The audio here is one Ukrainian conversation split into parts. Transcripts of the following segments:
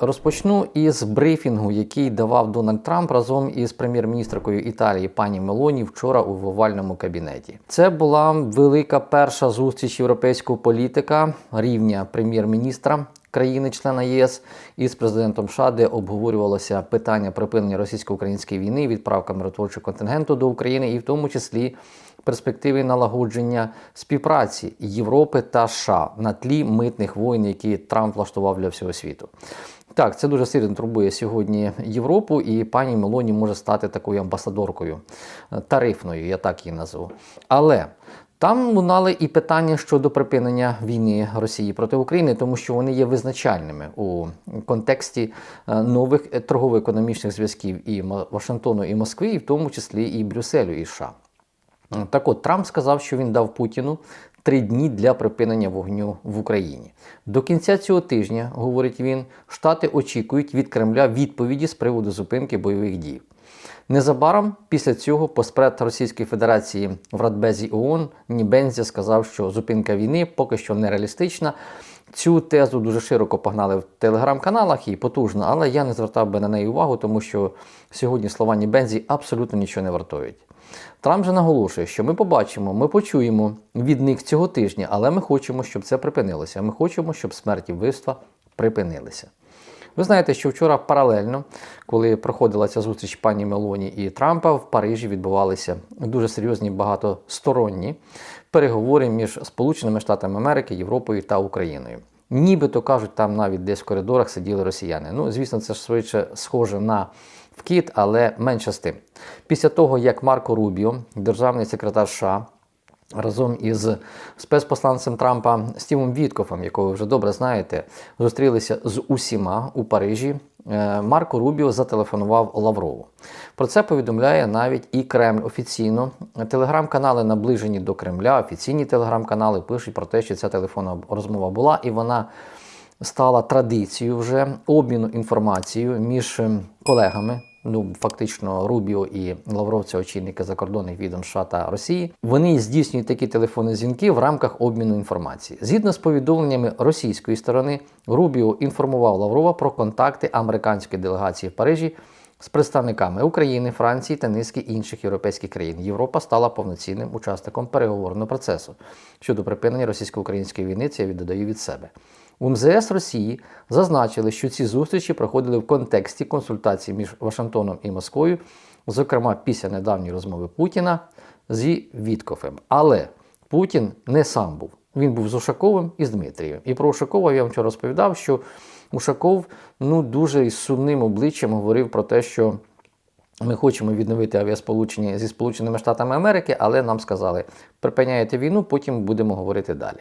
Розпочну із брифінгу, який давав Дональд Трамп разом із прем'єр-міністркою Італії пані Мелоні вчора у вовальному кабінеті. Це була велика перша зустріч європейського політика рівня прем'єр-міністра. Країни-члена ЄС із президентом США, де обговорювалося питання припинення російсько-української війни, відправка миротворчого контингенту до України, і в тому числі перспективи налагодження співпраці Європи та США на тлі митних воїн, які Трамп влаштував для всього світу. Так, це дуже сильно турбує сьогодні Європу, і пані Мелоні може стати такою амбасадоркою е, тарифною, я так її назву. Але там лунали і питання щодо припинення війни Росії проти України, тому що вони є визначальними у контексті е, нових е, торгово-економічних зв'язків і Вашингтону і Москви, і в тому числі і Брюсселю і США. Так от Трамп сказав, що він дав Путіну три дні для припинення вогню в Україні. До кінця цього тижня, говорить він, Штати очікують від Кремля відповіді з приводу зупинки бойових дій. Незабаром після цього поспред Російської Федерації в Радбезі ООН Нібензя сказав, що зупинка війни поки що нереалістична. Цю тезу дуже широко погнали в телеграм-каналах і потужно, але я не звертав би на неї увагу, тому що сьогодні слова Нібензі абсолютно нічого не вартують. Трамп же наголошує, що ми побачимо, ми почуємо від них цього тижня, але ми хочемо, щоб це припинилося. Ми хочемо, щоб смерті вбивства припинилися. Ви знаєте, що вчора паралельно, коли проходила ця зустріч пані Мелоні і Трампа, в Парижі відбувалися дуже серйозні багатосторонні переговори між Сполученими Штатами Америки, Європою та Україною. Нібито кажуть, там навіть десь в коридорах сиділи росіяни. Ну, звісно, це ж швидше схоже на вкид, але менше з тим. Pісля того, як Марко Рубіо, державний секретар США, разом із спецпосланцем Трампа Стівом Віткофом, якого ви вже добре знаєте, зустрілися з усіма у Парижі. е, Марко Рубіо зателефонував Лаврову. Про це повідомляє навіть і Кремль офіційно. Телеграм-канали, наближені до Кремля, офіційні телеграм-канали пишуть про те, що ця телефонна розмова була, і вона стала традицією вже обміну інформацією між колегами. Ну, фактично, Рубіо і Лавров, це очільники закордонних відомств США та Росії. Вони здійснюють такі телефонні дзвінки в рамках обміну інформації. Згідно з повідомленнями російської сторони, Рубіо інформував Лаврова про контакти американської делегації в Парижі з представниками України, Франції та низки інших європейських країн. Європа стала повноцінним учасником переговорного процесу щодо припинення російсько-української війни. Це я віддаю від себе. У МЗС Росії зазначили, що ці зустрічі проходили в контексті консультацій між Вашингтоном і Москвою, зокрема після недавньої розмови Путіна зі Віткофем. Але Путін не сам був. Він був з Ушаковим і з Дмитрієм. І про Ушакова я вам вчора розповідав, що Ушаков ну, дуже із сумним обличчям говорив про те, що ми хочемо відновити авіасполучення зі Сполученими Штатами Америки, але нам сказали, припиняєте війну, потім будемо говорити далі.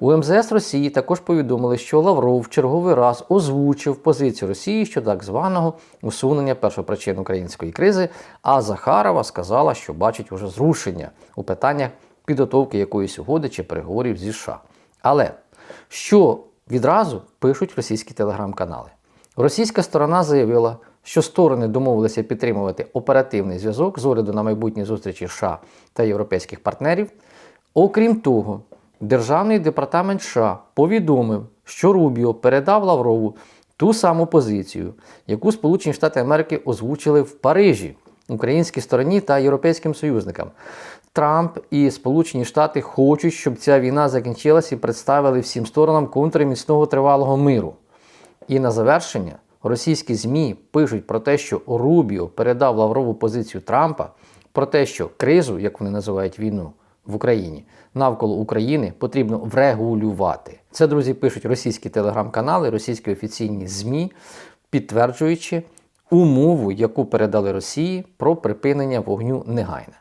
У МЗС Росії також повідомили, що Лавров в черговий раз озвучив позицію Росії щодо так званого усунення першопричин української кризи, а Захарова сказала, що бачить уже зрушення у питаннях підготовки якоїсь угоди чи переговорів зі США. Але що відразу пишуть російські телеграм-канали? Російська сторона заявила, що сторони домовилися підтримувати оперативний зв'язок з огляду на майбутні зустрічі США та європейських партнерів. Окрім того, Державний департамент США повідомив, що Рубіо передав Лаврову ту саму позицію, яку Сполучені Штати Америки озвучили в Парижі українській стороні та європейським союзникам. Трамп і Сполучені Штати хочуть, щоб ця війна закінчилась і представили всім сторонам контури міцного тривалого миру. І на завершення російські ЗМІ пишуть про те, що Рубіо передав Лаврову позицію Трампа, про те, що кризу, як вони називають війну в Україні, навколо України потрібно врегулювати. Це, друзі, пишуть російські телеграм-канали, російські офіційні ЗМІ, підтверджуючи умову, яку передали Росії про припинення вогню негайне.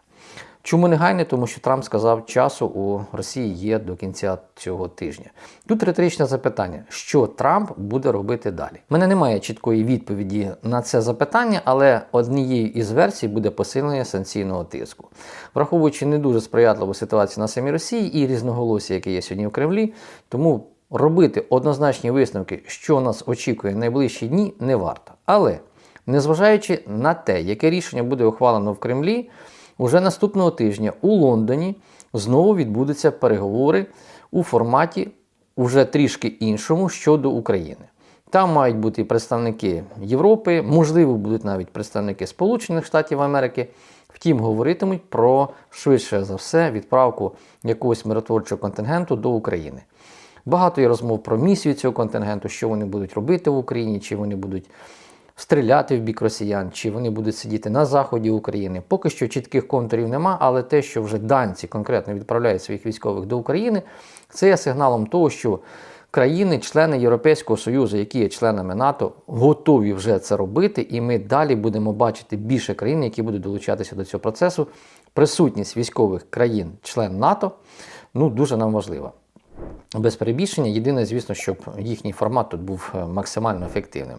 Чому негайне? Тому що Трамп сказав, часу у Росії є до кінця цього тижня. Тут риторичне запитання, що Трамп буде робити далі. У мене немає чіткої відповіді на це запитання, але однією із версій буде посилення санкційного тиску. Враховуючи не дуже сприятливу ситуацію на самій Росії і різноголосі, яке є сьогодні в Кремлі, тому робити однозначні висновки, що нас очікує в найближчі дні, не варто. Але незважаючи на те, яке рішення буде ухвалено в Кремлі. Уже наступного тижня у Лондоні знову відбудуться переговори у форматі уже трішки іншому щодо України. Там мають бути представники Європи, можливо, будуть навіть представники Сполучених Штатів Америки. Втім, говоритимуть про швидше за все відправку якогось миротворчого контингенту до України. Багато є розмов про місію цього контингенту, що вони будуть робити в Україні, чи вони будуть стріляти в бік росіян, чи вони будуть сидіти на заході України. Поки що чітких контурів нема, але те, що вже данці конкретно відправляють своїх військових до України, це є сигналом того, що країни, члени Європейського Союзу, які є членами НАТО, готові вже це робити, і ми далі будемо бачити більше країн, які будуть долучатися до цього процесу. Присутність військових країн, член НАТО, ну дуже нам важлива. Без перебільшення, єдине, звісно, щоб їхній формат тут був е, максимально ефективним.